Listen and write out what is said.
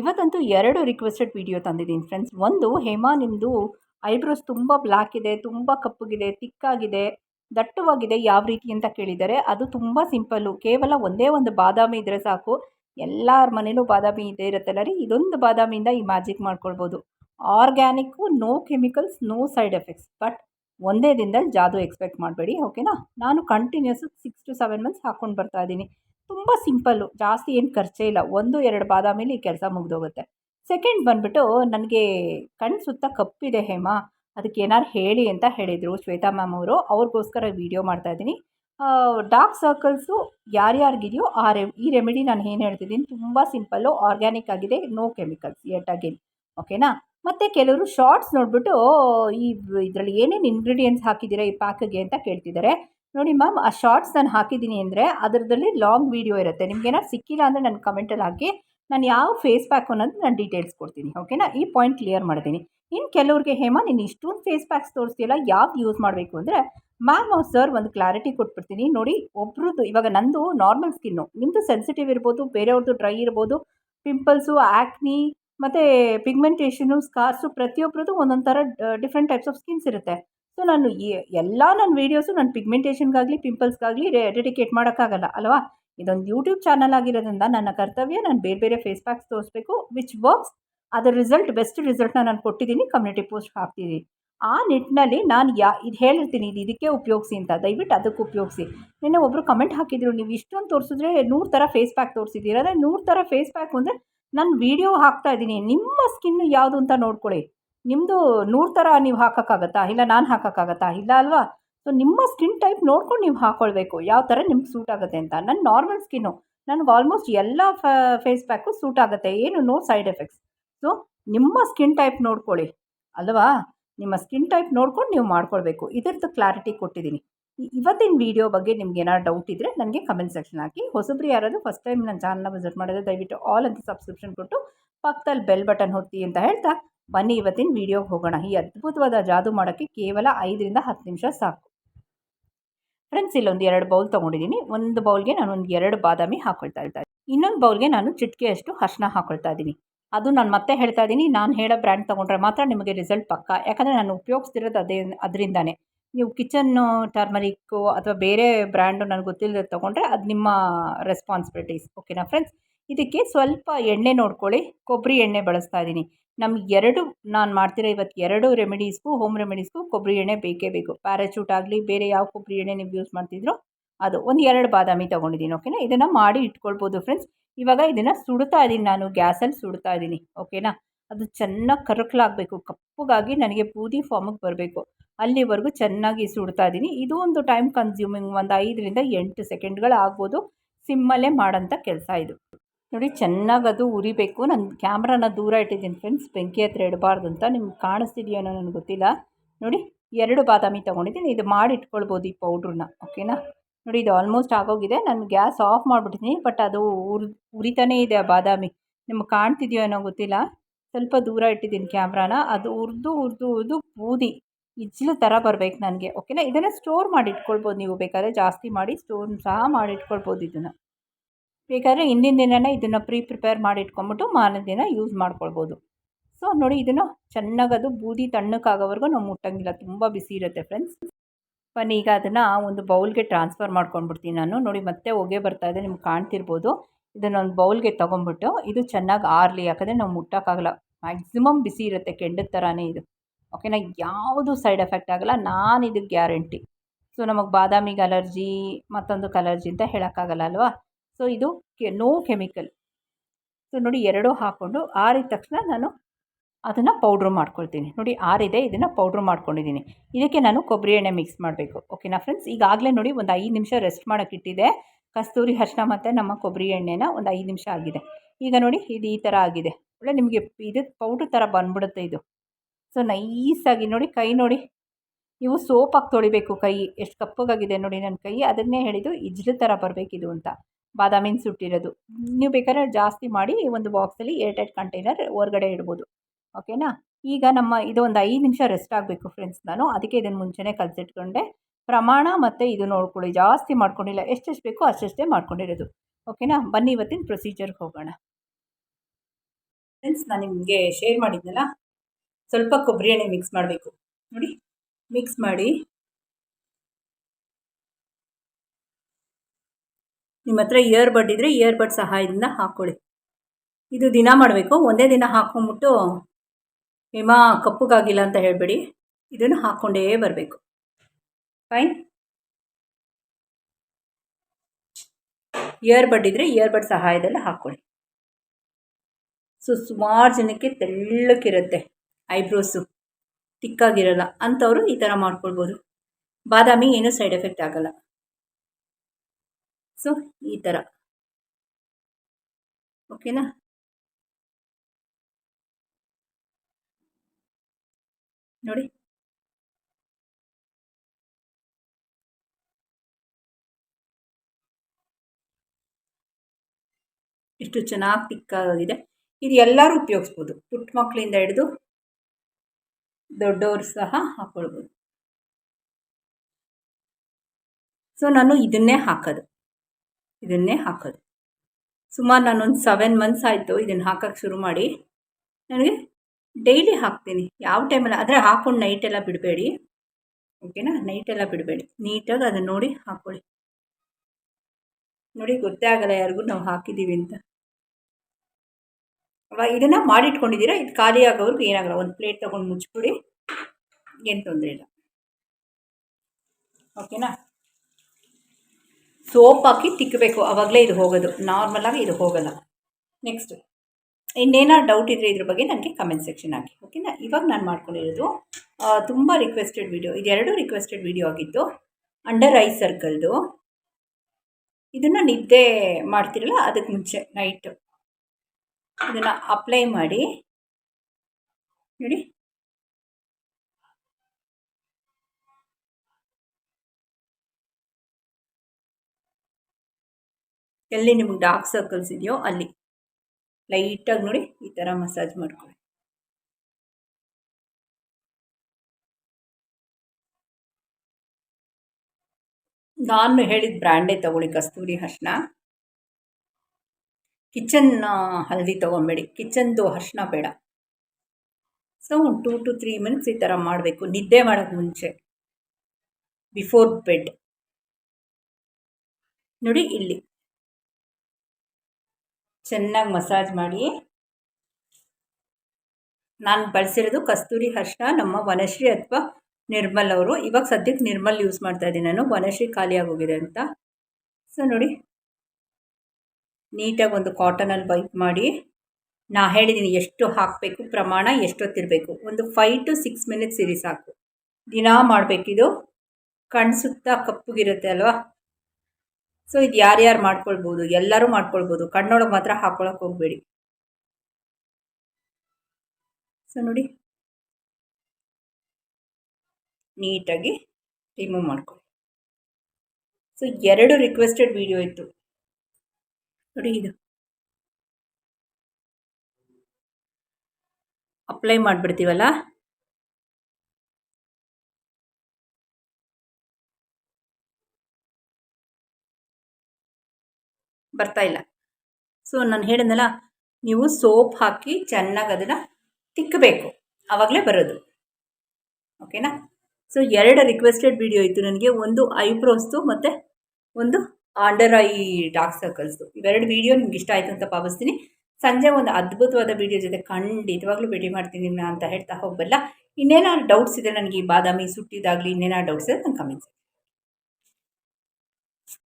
ಇವತ್ತಂತೂ ಎರಡು requested video ತಂದಿದ್ದೀನಿ friends ಒಂದು, ಹೇಮಾ ನಿಮ್ಮದು ಐಬ್ರೋಸ್ ತುಂಬ ಬ್ಲ್ಯಾಕ್ ಇದೆ, ತುಂಬ ಕಪ್ಪಗಿದೆ, ತಿಕ್ಕಾಗಿದೆ, ದಟ್ಟವಾಗಿದೆ, ಯಾವ ರೀತಿ ಅಂತ ಕೇಳಿದ್ದಾರೆ ಅದು ತುಂಬ ಸಿಂಪಲ್ಲು ಕೇವಲ ಒಂದೇ ಒಂದು ಬಾದಾಮಿ ಇದ್ದರೆ ಸಾಕು. ಎಲ್ಲರ ಮನೇಲೂ ಬಾದಾಮಿ ಇದೆ ಇರುತ್ತಲ್ಲ ರೀ? ಇದೊಂದು ಬಾದಾಮಿಯಿಂದ ಈ ಮ್ಯಾಜಿಕ್ ಮಾಡ್ಕೊಳ್ಬೋದು. Organic no chemicals no side effects but ಒಂದೇ ದಿನದಲ್ಲಿ ಜಾದು ಎಕ್ಸ್ಪೆಕ್ಟ್ ಮಾಡಬೇಡಿ ಓಕೆನಾ ನಾನು continues six to seven months ಹಾಕ್ಕೊಂಡು ಬರ್ತಾ ಇದ್ದೀನಿ. ತುಂಬ ಸಿಂಪಲ್ಲು, ಜಾಸ್ತಿ ಏನು ಖರ್ಚೇ ಇಲ್ಲ. ಒಂದು, ಎರಡು ಬಾದಾಮಿಲಿ ಕೆಲಸ ಮುಗಿದೋಗುತ್ತೆ. ಸೆಕೆಂಡ್ ಬಂದುಬಿಟ್ಟು ನನಗೆ ಕಣ್ಣು ಸುತ್ತ ಕಪ್ಪಿದೆ ಹೇಮಾ. ಅದಕ್ಕೆ ಏನಾರು ಹೇಳಿ ಅಂತ ಹೇಳಿದರು ಶ್ವೇತಾ ಮ್ಯಾಮ್ ಅವರು. ಅವ್ರಿಗೋಸ್ಕರ ವೀಡಿಯೋ ಮಾಡ್ತಾಯಿದ್ದೀನಿ ಡಾರ್ಕ್ ಸರ್ಕಲ್ಸು ಯಾರ್ಯಾರಿಗಿದೆಯೋ ಆ ರೆ ಈ ರೆಮಿಡಿ ನಾನು ಏನು ಹೇಳ್ತಿದ್ದೀನಿ? ತುಂಬ ಸಿಂಪಲ್ಲು ಆರ್ಗ್ಯಾನಿಕ್ ಆಗಿದೆ ನೋ ಕೆಮಿಕಲ್ಸ್ ಎಟ್ ಅಗೇನ್ ಓಕೆನಾ ಮತ್ತು ಕೆಲವರು ಶಾರ್ಟ್ಸ್ ನೋಡಿಬಿಟ್ಟು ಈ ಇದರಲ್ಲಿ ಏನೇನು ಇಂಗ್ರೀಡಿಯೆಂಟ್ಸ್ ಹಾಕಿದ್ದೀರಾ ಈ ಪ್ಯಾಕಿಗೆ ಅಂತ ಕೇಳ್ತಿದ್ದಾರೆ. ನೋಡಿ ಮ್ಯಾಮ್, ಆ ಶಾರ್ಟ್ಸ್ ನಾನು ಹಾಕಿದ್ದೀನಿ ಅಂದರೆ ಅದರದಲ್ಲಿ ಲಾಂಗ್ ವೀಡಿಯೋ ಇರುತ್ತೆ. ನಿಮ್ಗೇನಾದ್ರು ಸಿಕ್ಕಿಲ್ಲ ಅಂದರೆ ನನ್ನ ಕಮೆಂಟಲ್ಲಿ ಹಾಕಿ. ನಾನು ಯಾವ ಫೇಸ್ ಪ್ಯಾಕ್ ಅನ್ನೋದು ನಾನು ಡೀಟೇಲ್ಸ್ ಕೊಡ್ತೀನಿ ಓಕೆನಾ ಈ ಪಾಯಿಂಟ್ ಕ್ಲಿಯರ್ ಮಾಡ್ತೀನಿ. ಇನ್ನು ಕೆಲವ್ರಿಗೆ, ಹೇಮಾ, ನೀನು ಇಷ್ಟೊಂದು ಫೇಸ್ ಪ್ಯಾಕ್ಸ್ ತೋರಿಸ್ತೀಯಲ್ಲ, ಯಾವ್ದು ಯೂಸ್ ಮಾಡಬೇಕು? ಅಂದರೆ, ಮ್ಯಾಮ್, ಅವ್ರು ಸರ್ ಒಂದು ಕ್ಲಾರಿಟಿ ಕೊಟ್ಬಿಡ್ತೀನಿ. ನೋಡಿ ಒಬ್ರದ್ದು ಇವಾಗ ನಂದು ನಾರ್ಮಲ್ ಸ್ಕಿನ್ನು ನಿಮ್ಮದು ಸೆನ್ಸಿಟಿವ್ ಇರ್ಬೋದು ಬೇರೆಯವ್ರದ್ದು ಡ್ರೈ ಇರ್ಬೋದು ಪಿಂಪಲ್ಸು ಆ್ಯಕ್ನಿ ಮತ್ತು ಪಿಗ್ಮೆಂಟೇಷನು ಸ್ಕಾರ್ಸು ಪ್ರತಿಯೊಬ್ಬರದ್ದು ಒಂದೊಂದು ಥರ ಡಿಫ್ರೆಂಟ್ ಟೈಪ್ಸ್ ಆಫ್ ಸ್ಕಿನ್ಸ್ ಇರುತ್ತೆ. ಸೊ ನಾನು ಎಲ್ಲ ನನ್ನ ವೀಡಿಯೋಸು ನನ್ನ ಪಿಗ್ಮೆಂಟೇಷನ್ಗಾಗಲಿ ಪಿಂಪಲ್ಸ್ಗಾಗಲಿ ಡೆಡಿಕೇಟ್ ಮಾಡೋಕ್ಕಾಗಲ್ಲ, ಅಲ್ವಾ? ಇದೊಂದು ಯೂಟ್ಯೂಬ್ ಚಾನಲ್ ಆಗಿರೋದ್ರಿಂದ ನನ್ನ ಕರ್ತವ್ಯ ನಾನು ಬೇರೆ ಬೇರೆ ಫೇಸ್ ಪ್ಯಾಕ್ಸ್ ತೋರಿಸ್ಬೇಕು ವಿಚ್ ವರ್ಕ್ಸ್ ಅದರ ರಿಸಲ್ಟ್ ಬೆಸ್ಟ್ ರಿಸಲ್ಟ್ನ ನಾನು ಕೊಟ್ಟಿದ್ದೀನಿ ಕಮ್ಯುನಿಟಿ ಪೋಸ್ಟ್ ಹಾಕ್ತೀನಿ ಆ ನಿಟ್ಟಿನಲ್ಲಿ ನಾನು ಯಾ ಇದು ಹೇಳಿರ್ತೀನಿ ಇದು ಇದಕ್ಕೆ ಉಪಯೋಗಿಸಿ ಅಂತ. ದಯವಿಟ್ಟು ಅದಕ್ಕೆ ಉಪಯೋಗಿಸಿ. ನಿನ್ನೆ ಒಬ್ಬರು ಕಮೆಂಟ್ ಹಾಕಿದ್ರು, ನೀವು ಇಷ್ಟೊಂದು ತೋರಿಸಿದ್ರೆ ನೂರು ಥರ ಫೇಸ್ ಪ್ಯಾಕ್ ತೋರಿಸಿದ್ದೀರ. ಅಂದರೆ ನೂರು ಥರ ಫೇಸ್ ಪ್ಯಾಕ್ ಅಂದರೆ ನಾನು ವೀಡಿಯೋ ಹಾಕ್ತಾ ಇದ್ದೀನಿ ನಿಮ್ಮ ಸ್ಕಿನ್ ಯಾವುದು ಅಂತ ನೋಡ್ಕೊಳ್ಳಿ. ನಿಮ್ಮದು ನೂರು ಥರ ನೀವು ಹಾಕೋಕ್ಕಾಗತ್ತಾ? ಇಲ್ಲ ನಾನು ಹಾಕೋಕ್ಕಾಗತ್ತಾ? ಇಲ್ಲ ಅಲ್ವಾ? ಸೊ ನಿಮ್ಮ ಸ್ಕಿನ್ ಟೈಪ್ ನೋಡ್ಕೊಂಡು ನೀವು ಹಾಕ್ಕೊಳ್ಬೇಕು ಯಾವ ಥರ ನಿಮ್ಗೆ ಸೂಟ್ ಆಗುತ್ತೆ ಅಂತ. ನನ್ನ ನಾರ್ಮಲ್ ಸ್ಕಿನ್ನು ನನಗೆ ಆಲ್ಮೋಸ್ಟ್ ಎಲ್ಲ ಫೇಸ್ ಪ್ಯಾಕು ಸೂಟ್ ಆಗುತ್ತೆ. ಏನು ನೋ ಸೈಡ್ ಎಫೆಕ್ಟ್ಸ್ ಸೊ ನಿಮ್ಮ ಸ್ಕಿನ್ ಟೈಪ್ ನೋಡ್ಕೊಳ್ಳಿ. ಅಲ್ವಾ? ನಿಮ್ಮ ಸ್ಕಿನ್ ಟೈಪ್ ನೋಡ್ಕೊಂಡು ನೀವು ಮಾಡ್ಕೊಳ್ಬೇಕು. ಇದರದ್ದು ಕ್ಲಾರಿಟಿ ಕೊಟ್ಟಿದ್ದೀನಿ. ಇವತ್ತಿನ ವಿಡಿಯೋ ಬಗ್ಗೆ ನಿಮ್ಗೆ ಏನಾದ್ರು ಡೌಟ್ ಇದ್ದರೆ ನನಗೆ ಕಮೆಂಟ್ ಸೆಕ್ಷನ್ ಹಾಕಿ. ಹೊಸಬ್ರು ಯಾರಾದರೂ ಫಸ್ಟ್ ಟೈಮ್ ನನ್ನ ಚಾನಲ್ನ ವಿಸಿಟ್ ಮಾಡಿದ್ರೆ ದಯವಿಟ್ಟು ಆಲ್ ಅಂತ ಸಬ್ಸ್ಕ್ರಿಪ್ಷನ್ ಕೊಟ್ಟು ಪಕ್ಕದಲ್ಲಿ ಬೆಲ್ ಬಟನ್ ಹೊತ್ತಿ ಅಂತ ಹೇಳ್ತಾ ಬನ್ನಿ ಇವತ್ತಿನ ವಿಡಿಯೋಗೆ ಹೋಗೋಣ. ಈ ಅದ್ಭುತವಾದ ಜಾದು ಮಾಡೋಕ್ಕೆ ಕೇವಲ ಐದರಿಂದ ಹತ್ತು ನಿಮಿಷ ಸಾಕು. ಫ್ರೆಂಡ್ಸ್ ಇಲ್ಲೊಂದು ಎರಡು ಬೌಲ್ ತೊಗೊಂಡಿದ್ದೀನಿ ಒಂದು ಬೌಲ್ಗೆ ನಾನು ಒಂದು ಎರಡು ಬಾದಾಮಿ ಹಾಕೊಳ್ತಾ ಇರ್ತಾರೆ ಇನ್ನೊಂದು ಬೌಲ್ಗೆ ನಾನು ಚಿಟಿಕೆಯಷ್ಟು ಅರಿಶಿನ ಹಾಕೊಳ್ತಾ ಇದ್ದೀನಿ. ಅದು ನಾನು ಮತ್ತೆ ಹೇಳ್ತಾ ಇದ್ದೀನಿ. ನಾನು ಹೇಳೋ ಬ್ರ್ಯಾಂಡ್ ತೊಗೊಂಡ್ರೆ ಮಾತ್ರ ನಿಮಗೆ ರಿಸಲ್ಟ್ ಪಕ್ಕ. ಯಾಕಂದರೆ ನಾನು ಉಪಯೋಗಿಸ್ತಿರೋದು ಅದೇ, ಅದರಿಂದಾನೇ. ನೀವು ಕಿಚನ್ನು ಟರ್ಮರಿಕ್ಕು ಅಥವಾ ಬೇರೆ ಬ್ರ್ಯಾಂಡು ನನಗೆ ಗೊತ್ತಿಲ್ಲದೆ ತೊಗೊಂಡ್ರೆ ಅದು ನಿಮ್ಮ ರೆಸ್ಪಾನ್ಸಿಬಿಲಿಟೀಸ್ ಓಕೆನಾ ಫ್ರೆಂಡ್ಸ್ ಇದಕ್ಕೆ ಸ್ವಲ್ಪ ಎಣ್ಣೆ ನೋಡ್ಕೊಳ್ಳಿ. ಕೊಬ್ಬರಿ ಎಣ್ಣೆ ಬಳಸ್ತಾ ಇದ್ದೀನಿ. ನಮ್ಗೆ ಎರಡು, ನಾನು ಮಾಡ್ತಿರೋ ಇವತ್ತು ಎರಡು ರೆಮಿಡೀಸ್ಗೂ ಹೋಮ್ ರೆಮಿಡೀಸ್ಗೂ ಕೊಬ್ಬರಿ ಎಣ್ಣೆ ಬೇಕೇ ಬೇಕು. ಪ್ಯಾರಾಚೂಟ್ ಆಗಲಿ, ಬೇರೆ ಯಾವ ಕೊಬ್ಬರಿ ಎಣ್ಣೆ ನೀವು ಯೂಸ್ ಮಾಡ್ತಿದ್ರು, ಅದು ಒಂದು ಎರಡು ಬಾದಾಮಿ ತೊಗೊಂಡಿದ್ದೀನಿ ಓಕೆನಾ ಇದನ್ನು ಮಾಡಿ ಇಟ್ಕೊಳ್ಬೋದು ಫ್ರೆಂಡ್ಸ್ ಇವಾಗ ಇದನ್ನು ಸುಡ್ತಾ ಇದ್ದೀನಿ ನಾನು ಗ್ಯಾಸಲ್ಲಿ ಸುಡ್ತಾ ಇದ್ದೀನಿ ಓಕೆನಾ ಅದು ಚೆನ್ನಾಗಿ ಕರಕಲಾಗಬೇಕು, ಕಪ್ಪಗಾಗಿ ನನಗೆ ಬೂದಿ ಫಾರ್ಮಿಗೆ ಬರಬೇಕು. ಅಲ್ಲಿವರೆಗೂ ಚೆನ್ನಾಗಿ ಸುಡ್ತಾ ಇದ್ದೀನಿ ಇದು ಒಂದು ಟೈಮ್ ಕನ್ಸ್ಯೂಮಿಂಗ್ ಒಂದು ಐದರಿಂದ ಎಂಟು ಸೆಕೆಂಡ್ಗಳು ಆಗ್ಬೋದು ಸಿಮ್ಮಲ್ಲೇ ಮಾಡೋಂಥ ಕೆಲಸ ಇದು. ನೋಡಿ ಚೆನ್ನಾಗಿ ಅದು ಉರಿಬೇಕು. ನಾನು ಕ್ಯಾಮ್ರಾನ ದೂರ ಇಟ್ಟಿದ್ದೀನಿ ಫ್ರೆಂಡ್ಸ್ ಬೆಂಕಿ ಹತ್ರ ಇಡಬಾರ್ದು ಅಂತ ನಿಮ್ಗೆ ಕಾಣಿಸ್ತಿದೆಯೋ ಅನ್ನೋ ನನಗೆ ಗೊತ್ತಿಲ್ಲ. ನೋಡಿ, ಎರಡು ಬಾದಾಮಿ ತೊಗೊಂಡಿದ್ದೀನಿ. ಇದು ಮಾಡಿ ಇಟ್ಕೊಳ್ಬೋದು ಈ ಪೌಡ್ರನ್ನ ಓಕೆನಾ ನೋಡಿ, ಇದು ಆಲ್ಮೋಸ್ಟ್ ಆಗೋಗಿದೆ. ನಾನು ಗ್ಯಾಸ್ ಆಫ್ ಮಾಡಿಬಿಟ್ಟಿದ್ದೀನಿ ಬಟ್ ಅದು ಉರಿ, ಉರಿತಾನೇ ಇದೆ ಆ ಬಾದಾಮಿ. ನಿಮ್ಗೆ ಕಾಣ್ತಿದೆಯೋ ಏನೋ ಗೊತ್ತಿಲ್ಲ. ಸ್ವಲ್ಪ ದೂರ ಇಟ್ಟಿದ್ದೀನಿ ಕ್ಯಾಮ್ರಾನ. ಅದು ಉರಿದು ಉರಿದು ಉರಿದು ಬೂದಿ, ಇಜ್ಲು ಥರ ಬರಬೇಕು ನನಗೆ ಓಕೆನಾ ಇದನ್ನು ಸ್ಟೋರ್ ಮಾಡಿ ಇಟ್ಕೊಳ್ಬೋದು ನೀವು ಬೇಕಾದರೆ ಜಾಸ್ತಿ ಮಾಡಿ ಸ್ಟೋರ್ ಸಹ ಮಾಡಿ ಇಟ್ಕೊಳ್ಬೋದು ಇದನ್ನು. ಬೇಕಾದರೆ ಹಿಂದಿನ ದಿನನೇ ಇದನ್ನು ಪ್ರೀ ಪ್ರಿಪೇರ್ ಮಾಡಿ ಇಟ್ಕೊಂಬಿಟ್ಟು ಮಾರನೇ ದಿನ ಯೂಸ್ ಮಾಡ್ಕೊಳ್ಬೋದು. ಸೊ, ನೋಡಿ ಇದನ್ನು ಚೆನ್ನಾಗದು ಬೂದಿ ತಣ್ಣಕ್ಕಾಗೋವರೆಗೂ ನಾವು ಮುಟ್ಟಂಗಿಲ್ಲ. ತುಂಬ ಬಿಸಿ ಇರುತ್ತೆ ಫ್ರೆಂಡ್ಸ್. ಬನ್ನಿ, ಈಗ ಅದನ್ನು ಒಂದು ಬೌಲ್ಗೆ ಟ್ರಾನ್ಸ್ಫರ್ ಮಾಡ್ಕೊಂಡ್ಬಿಡ್ತೀನಿ ನಾನು. ನೋಡಿ, ಮತ್ತೆ ಹೊಗೆ ಬರ್ತಾ ಇದೆ, ನಿಮ್ಗೆ ಕಾಣ್ತಿರ್ಬೋದು. ಇದನ್ನೊಂದು ಬೌಲ್ಗೆ ತೊಗೊಂಬಿಟ್ಟು ಇದು ಚೆನ್ನಾಗಿ ಆರಲಿ, ಯಾಕಂದರೆ ನಾವು ಮುಟ್ಟೋಕ್ಕಾಗಲ್ಲ. ಮ್ಯಾಕ್ಸಿಮಮ್ ಬಿಸಿ ಇರುತ್ತೆ, ಕೆಂಡದ ಥರನೇ ಇದು. ಓಕೆನಾ? ಯಾವುದು ಸೈಡ್ ಎಫೆಕ್ಟ್ ಆಗಲ್ಲ ನಾನು ಇದಕ್ಕೆ ಗ್ಯಾರಂಟಿ. ಸೊ, ನಮಗೆ ಬಾದಾಮಿಗೆ ಅಲರ್ಜಿ, ಮತ್ತೊಂದು ಅಲರ್ಜಿ ಅಂತ ಹೇಳೋಕ್ಕಾಗಲ್ಲ, ಅಲ್ವಾ? ಸೊ ಇದು ಕೆ ನೋ ಕೆಮಿಕಲ್ ಸೊ ನೋಡಿ ಎರಡೂ ಹಾಕ್ಕೊಂಡು ಆರಿದ ತಕ್ಷಣ ನಾನು ಅದನ್ನು ಪೌಡ್ರ್ ಮಾಡ್ಕೊಳ್ತೀನಿ. ನೋಡಿ ಆರಿದೆ, ಇದನ್ನು ಪೌಡ್ರ್ ಮಾಡ್ಕೊಂಡಿದ್ದೀನಿ. ಇದಕ್ಕೆ ನಾನು ಕೊಬ್ಬರಿ ಎಣ್ಣೆ ಮಿಕ್ಸ್ ಮಾಡಬೇಕು. ಓಕೆನಾ ಫ್ರೆಂಡ್ಸ್ ಈಗಾಗಲೇ ನೋಡಿ ಒಂದು ಐದು ನಿಮಿಷ ರೆಸ್ಟ್ ಮಾಡೋಕ್ಕಿಟ್ಟಿದೆ ಕಸ್ತೂರಿ ಹರ್ಷಣ ಮತ್ತು ನಮ್ಮ ಕೊಬ್ಬರಿ ಎಣ್ಣೆನ ಒಂದು ಐದು ನಿಮಿಷ ಆಗಿದೆ. ಈಗ ನೋಡಿ ಇದು ಈ ಥರ ಆಗಿದೆ. ಒಳ್ಳೆ ನಿಮಗೆ ಇದು ಪೌಡ್ರ್ ಥರ ಬಂದ್ಬಿಡುತ್ತೆ ಇದು. ಸೊ ನೈಸಾಗಿ ನೋಡಿ ಕೈ ನೋಡಿ. ನೀವು ಸೋಪಾಗಿ ತೊಳಿಬೇಕು ಕೈ. ಎಷ್ಟು ಕಪ್ಪಗಾಗಿದೆ ನೋಡಿ ನನ್ನ ಕೈ. ಅದನ್ನೇ ಹೇಳಿದ್ದು ಇಜ್ರ ಥರ ಬರಬೇಕಿದು ಅಂತ. ಬಾದಾಮಿನ ಸುಟ್ಟಿರೋದು. ನೀವು ಬೇಕಾದ್ರೆ ಜಾಸ್ತಿ ಮಾಡಿ ಒಂದು ಬಾಕ್ಸಲ್ಲಿ ಏರ್ ಟೈಟ್ ಕಂಟೈನರ್ ಹೊರಗಡೆ ಇಡ್ಬೋದು. ಓಕೆನಾ ಈಗ ನಮ್ಮ ಇದು ಒಂದು ಐದು ನಿಮಿಷ ರೆಸ್ಟ್ ಆಗಬೇಕು ಫ್ರೆಂಡ್ಸ್ ನಾನು. ಅದಕ್ಕೆ ಇದನ್ನು ಮುಂಚೆನೇ ಕಲಸಿಟ್ಕೊಂಡೆ. ಪ್ರಮಾಣ ಮತ್ತು ಇದು ನೋಡ್ಕೊಳ್ಳಿ. ಜಾಸ್ತಿ ಮಾಡ್ಕೊಂಡಿಲ್ಲ. ಎಷ್ಟೆಷ್ಟು ಬೇಕೋ ಅಷ್ಟೆಷ್ಟೇ ಮಾಡ್ಕೊಂಡಿರೋದು. ಓಕೆನಾ ಬನ್ನಿ ಇವತ್ತಿನ ಪ್ರೊಸೀಜರ್ಗೆ ಹೋಗೋಣ. ಫ್ರೆಂಡ್ಸ್ ನಾನು ನಿಮಗೆ ಶೇರ್ ಮಾಡಿದ್ನಲ್ಲ? ಸ್ವಲ್ಪ ಕೊಬ್ಬರಿ ಎಣ್ಣೆ ಮಿಕ್ಸ್ ಮಾಡಬೇಕು. ನೋಡಿ. ಮಿಕ್ಸ್ ಮಾಡಿ. ನಿಮ್ಮ ಹತ್ರ ಇಯರ್ ಬಡ್ ಇದ್ದರೆ ಇಯರ್ ಬಡ್ ಸಹಾಯದಿಂದ ಹಾಕ್ಕೊಳ್ಳಿ ಇದು ದಿನ ಮಾಡಬೇಕು. ಒಂದೇ ದಿನ ಹಾಕೊಂಡ್ಬಿಟ್ಟು ಹೇಮ ಕಪ್ಪಗಾಗಿಲ್ಲ ಅಂತ ಹೇಳಬೇಡಿ. ಇದನ್ನು ಹಾಕ್ಕೊಂಡೇ ಬರಬೇಕು. ಫೈನ್ ಇಯರ್ ಬಡ್ ಇದ್ದರೆ ಇಯರ್ ಬಡ್ ಸಹಾಯದಲ್ಲಿ ಹಾಕ್ಕೊಳ್ಳಿ ಸೊ, ಸುಮಾರು ಜನಕ್ಕೆ ತೆಳ್ಳಕ್ಕಿರುತ್ತೆ ಐಬ್ರೋಸು. ತಿಕ್ಕಾಗಿರಲ್ಲ. ಅಂಥವರು ಈ ಥರ ಮಾಡ್ಕೊಳ್ಬೋದು. ಬಾದಾಮಿ ಏನೂ ಸೈಡ್ ಎಫೆಕ್ಟ್ ಆಗಲ್ಲ. ಸೊ ಈ ಥರ ಓಕೆನಾ ನೋಡಿ. ಎಷ್ಟು ಚೆನ್ನಾಗಿ ತಿಕ್ಕಾಗಿದೆ. ಇದು ಎಲ್ಲರೂ ಉಪಯೋಗಿಸ್ಬೋದು. ಪುಟ್ಟ ಮಕ್ಕಳಿಂದ ಹಿಡಿದು ದೊಡ್ಡವರು ಸಹ ಹಾಕ್ಕೊಳ್ಬೋದು ಸೊ ನಾನು ಇದನ್ನೇ ಹಾಕೋದು. ಇದನ್ನೇ ಹಾಕೋದು. ಸುಮಾರು ನಾನೊಂದು ಸೆವೆನ್ ಮಂತ್ಸ್ ಆಯಿತು ಇದನ್ನು ಹಾಕೋಕ್ಕೆ ಶುರು ಮಾಡಿ. ನನಗೆ ಡೈಲಿ ಹಾಕ್ತೀನಿ. ಯಾವ ಟೈಮಲ್ಲಿ ಆದರೆ ಹಾಕ್ಕೊಂಡು ನೈಟೆಲ್ಲ ಬಿಡಬೇಡಿ. ಓಕೆನಾ ನೈಟೆಲ್ಲ ಬಿಡಬೇಡಿ. ನೀಟಾಗಿ ಅದನ್ನು ನೋಡಿ ಹಾಕ್ಕೊಳ್ಳಿ ನೋಡಿ ಗೊತ್ತೇ ಆಗಲ್ಲ ಯಾರಿಗೂ ನಾವು ಹಾಕಿದ್ದೀವಿ ಅಂತ. ಅವಾಗ ಇದನ್ನು ಮಾಡಿಟ್ಕೊಂಡಿದ್ದೀರಾ? ಇದು ಖಾಲಿ ಆಗೋವ್ರಿಗೆ ಏನಾಗಲ್ಲ. ಒಂದು ಪ್ಲೇಟ್ ತೊಗೊಂಡು ಮುಚ್ಚಿಬಿಡಿ ಏನು ತೊಂದರೆ ಇಲ್ಲ. ಓಕೆನಾ ಸೋಪ್ ಹಾಕಿ ತಿಕ್ಕಬೇಕು ಅವಾಗಲೇ ಇದು ಹೋಗೋದು. ನಾರ್ಮಲಾಗಿ ಇದು ಹೋಗೋಲ್ಲ. ನೆಕ್ಸ್ಟ್ ಇನ್ನೇನಾದ್ರು ಡೌಟ್ ಇದ್ದರೆ ಇದ್ರ ಬಗ್ಗೆ ನನಗೆ ಕಮೆಂಟ್ ಸೆಕ್ಷನ್ ಹಾಕಿ ಓಕೆನಾ ಇವಾಗ ನಾನು ಮಾಡ್ಕೊಂಡಿರೋದು ತುಂಬ ರಿಕ್ವೆಸ್ಟೆಡ್ ವಿಡಿಯೋ ಇದೆರಡು ರಿಕ್ವೆಸ್ಟೆಡ್ ವಿಡಿಯೋ ಆಗಿತ್ತು ಅಂಡರ್ ಐ ಸರ್ಕಲ್ದು ಇದನ್ನು ನಿದ್ದೆ ಮಾಡ್ತಿರಲ್ಲ ಅದಕ್ಕೆ ಮುಂಚೆ ನೈಟು ಇದನ್ನು ಅಪ್ಲೈ ಮಾಡಿ. ನೋಡಿ. ಎಲ್ಲಿ ನಿಮಗೆ ಡಾರ್ಕ್ ಸರ್ಕಲ್ಸ್ ಇದೆಯೋ ಅಲ್ಲಿ. ಲೈಟಾಗಿ ನೋಡಿ ಈ ಥರ ಮಸಾಜ್ ಮಾಡ್ಕೊಳ್ಳಿ. ನಾನು ಹೇಳಿದ ಬ್ರ್ಯಾಂಡೇ ತಗೊಳ್ಳಿ ಕಸ್ತೂರಿ ಅರ್ಶಿನ ಕಿಚನ್ ಹಲ್ದಿ ತೊಗೊಬೇಡಿ. ಕಿಚನ್ದು ಅರ್ಶಿನ ಬೇಡ. ಸೊ ಒಂದು ಟೂ ಟು ತ್ರೀ ಮಿನಿಟ್ಸ್ ಈ ಥರ ಮಾಡಬೇಕು. ನಿದ್ದೆ ಮಾಡೋಕ್ಕೆ ಮುಂಚೆ. ಬಿಫೋರ್ ಬೆಡ್ ನೋಡಿ ಇಲ್ಲಿ. ಚೆನ್ನಾಗಿ ಮಸಾಜ್ ಮಾಡಿ. ನಾನು ಬಳಸಿರೋದು ಕಸ್ತೂರಿ ಹರ್ಷ ನಮ್ಮ ವನಶ್ರೀ ಅಥವಾ ನಿರ್ಮಲ್ ಅವರು. ಇವಾಗ ಸದ್ಯಕ್ಕೆ ನಿರ್ಮಲ್ ಯೂಸ್ ಮಾಡ್ತಾ ಇದ್ದೀನಿ ನಾನು. ವನಶ್ರೀ ಖಾಲಿ ಆಗೋಗಿದೆ ಅಂತ. ಸೊ ನೋಡಿ. ನೀಟಾಗಿ ಒಂದು ಕಾಟನಲ್ಲಿ ವೈಪ್ ಮಾಡಿ. ನಾ ಹೇಳಿದ್ದೀನಿ ಎಷ್ಟು ಹಾಕಬೇಕು, ಪ್ರಮಾಣ ಎಷ್ಟೊತ್ತಿರಬೇಕು. ಒಂದು ಫೈವ್ ಟು ಸಿಕ್ಸ್ ಮಿನಿಟ್ಸ್ ಇರಿ ಸಾಕು. ದಿನ ಮಾಡಬೇಕಿದು. ಕಣ್ಣು ಸುತ್ತ ಕಪ್ಪಗಿರುತ್ತೆ ಅಲ್ವಾ? ಸೊ ಇದು ಯಾರ್ಯಾರು ಮಾಡ್ಕೊಳ್ಬೋದು? ಎಲ್ಲರೂ ಮಾಡ್ಕೊಳ್ಬೋದು. ಕಣ್ಣೊಳಗೆ ಮಾತ್ರ ಹಾಕ್ಕೊಳಕ್ಕೆ ಹೋಗಬೇಡಿ. ಸೊ ನೋಡಿ. ನೀಟಾಗಿ ರಿಮೂವ್ ಮಾಡ್ಕೊಳ್ಳಿ. ಸೊ ಎರಡು ರಿಕ್ವೆಸ್ಟೆಡ್ ವಿಡಿಯೋ ಇತ್ತು. ನೋಡಿ ಇದು. ಅಪ್ಲೈ ಮಾಡಿಬಿಡ್ತೀವಲ್ಲ? ಬರ್ತಾ ಇಲ್ಲ. ಸೊ ನಾನು ಹೇಳಿದ್ನಲ್ಲ, ನೀವು ಸೋಪ್ ಹಾಕಿ ಚೆನ್ನಾಗಿ ಅದನ್ನು ತಿಕ್ಕಬೇಕು ಆವಾಗಲೇ ಬರೋದು. ಓಕೆನಾ ಸೊ ಎರಡು ರಿಕ್ವೆಸ್ಟೆಡ್ ವಿಡಿಯೋ ಇತ್ತು ನನಗೆ. ಒಂದು ಐಬ್ರೋಸ್ದು ಮತ್ತು ಒಂದು ಅಂಡರ್ ಐ ಡಾರ್ಕ್ ಸರ್ಕಲ್ಸ್ದು ಇವೆರಡು ವೀಡಿಯೋ ನಿಮ್ಗೆ ಇಷ್ಟ ಆಯಿತು ಅಂತ ಭಾವಿಸ್ತೀನಿ. ಸಂಜೆ ಒಂದು ಅದ್ಭುತವಾದ ವೀಡಿಯೋ ಜೊತೆ ಖಂಡಿತವಾಗ್ಲೂ ಭೇಟಿ ಮಾಡ್ತೀನಿ ನಿಮ್ಮನ್ನ ಅಂತ ಹೇಳ್ತಾ ಹೋಗಬಲ್ಲ. ಇನ್ನೇನಾದ್ರು ಡೌಟ್ಸ್ ಇದೆ ನನಗೆ ಈ ಬಾದಾಮಿ ಸುಟ್ಟಿದಾಗಲಿ ಇನ್ನೇನಾದ್ರು ಡೌಟ್ಸ್ ಇದೆ ನಂಗೆ ಕಮೆಂಟ್ಸ್